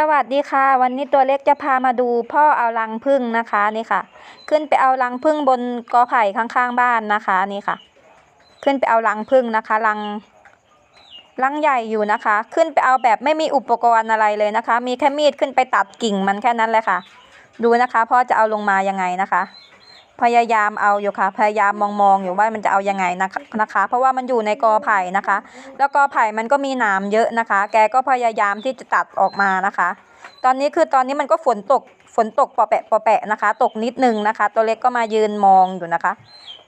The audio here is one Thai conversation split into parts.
สวัสดีค่ะ วันนี้ตัวเล็กจะพามาดูพ่อเอารังพึ่งนะคะนี่ค่ะ ขึ้นไปเอารังพึ่งบนกอไผ่ข้างๆบ้านนะคะนี่ค่ะ ขึ้นไปเอารังพึ่งนะคะรังรังใหญ่อยู่นะคะ ขึ้นไปเอาแบบไม่มีอุปกรณ์อะไรเลยนะคะ มีแค่มีดขึ้นไปตัดกิ่งมันแค่นั้นเลยค่ะ ดูนะคะพ่อจะเอาลงมายังไงนะคะ พยายามเอาอยู่ค่ะ พยายามมองๆอยู่ว่ามันจะเอายังไงนะคะนะคะ เพราะว่ามันอยู่ในกอไผ่นะคะ แล้วกอไผ่มันก็มีหนามเยอะนะคะ แกก็พยายามที่จะตัดออกมานะคะ ตอนนี้คือตอนนี้มันก็ฝนตกฝนตกปอแปะปอแปะนะคะ ตกนิดนึงนะคะ ตัวเล็กก็มายืนมองอยู่นะคะ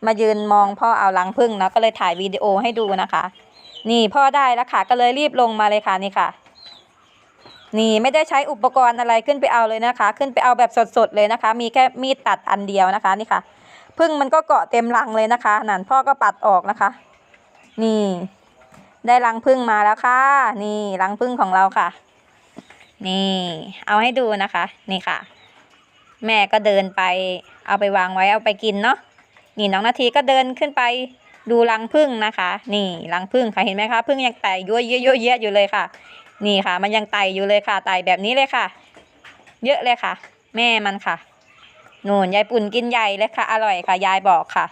มายืนมองพ่อเอารังผึ้งนะก็เลยถ่ายวิดีโอให้ดูนะคะ นี่พ่อได้แล้วค่ะก็เลยรีบลงมาเลยค่ะนี่ค่ะ นี่ไม่ได้ใช้อุปกรณ์อะไรขึ้นไปเอาเลยนะคะ ขึ้นไปเอาแบบสดๆเลยนะคะ มีแค่มีดตัดอันเดียวนะคะนี่ค่ะผึ้งมันก็เกาะเต็มรังเลยนะคะนั่นพ่อก็ปัดออกนะคะ นี่ ได้รังผึ้งมาแล้วค่ะ นี่รังผึ้งของเราค่ะ นี่ เอาให้ดูนะคะ นี่ค่ะ แม่ก็เดินไป เอาไปวางไว้เอาไปกินเนาะนี่น้องนาทีก็เดินขึ้นไปดูรังผึ้งนะคะ นี่รังผึ้งค่ะเห็นไหมคะผึ้งยังไต่ยั่วเยอะยั่วเยะอยู่เลยค่ะ นี่ค่ะ มันยังไต่อยู่เลยค่ะไต่แบบนี้เลยค่ะ เยอะเลยค่ะ แม่มันค่ะนู่นยายปุ่นกินใหญ่เลยค่ะ อร่อยค่ะ ยายบอกค่ะ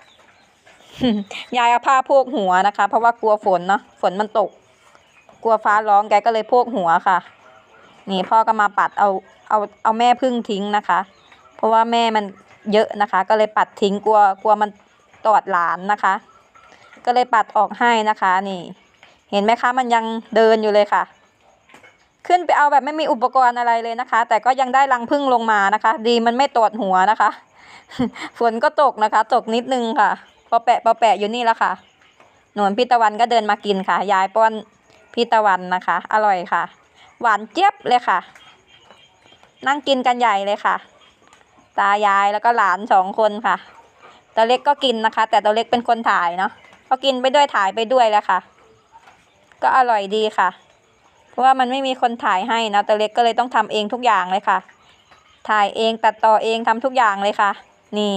ยายเอาผ้าโพกหัวนะคะ เพราะว่ากลัวฝนเนาะฝนมันตก กลัวฟ้าร้องแกก็เลยโพกหัวค่ะ นี่พ่อก็มาปัดเอาเอาเอาแม่พึ่งทิ้งนะคะ เพราะว่าแม่มันเยอะนะคะ ก็เลยปัดทิ้งกลัวกลัวมันตอดหลานนะคะ ก็เลยปัดออกให้นะคะ นี่ เห็นไหมคะ มันยังเดินอยู่เลยค่ะ ขึ้นไปเอาแบบไม่มีอุปกรณ์อะไรเลยนะคะ แต่ก็ยังได้รังพึ่งลงมานะคะ ดีมันไม่ตดหัวนะคะ ฝนก็ตกนะคะ ตกนิดนึงค่ะปอแปะปอแปะอยู่นี่แล้วค่ะ หนวนพี่ตะวันก็เดินมากินค่ะ ยายป้อนพี่ตะวันนะคะ อร่อยค่ะ หวานเจี๊ยบเลยค่ะ นั่งกินกันใหญ่เลยค่ะ ตายายแล้วก็หลานสองคนค่ะตัวเล็กก็กินนะคะ แต่ตัวเล็กเป็นคนถ่ายเนาะก็กินไปด้วยถ่ายไปด้วยแล้วค่ะ ก็อร่อยดีค่ะ ราะว่ามันไม่มีคนถ่ายให้นะตัวเล็กก็เลยต้องทำเองทุกอย่างเลยค่ะ ถ่ายเองตัดต่อเองทำทุกอย่างเลยค่ะ นี่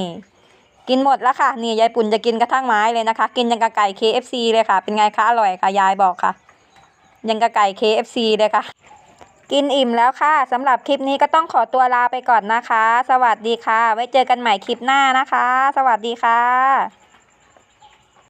กินหมดแล้วค่ะ นี่ยายปุ่นจะกินกระทั่งไม้เลยนะคะ กินยังกะไก่ KFC เลยค่ะ เป็นไงคะอร่อยค่ะยายบอกค่ะ ยังกะไก่ KFC เลยค่ะ กินอิ่มแล้วค่ะสำหรับคลิปนี้ก็ต้องขอตัวลาไปก่อนนะคะ สวัสดีค่ะ ไว้เจอกันใหม่คลิปหน้านะคะ สวัสดีค่ะ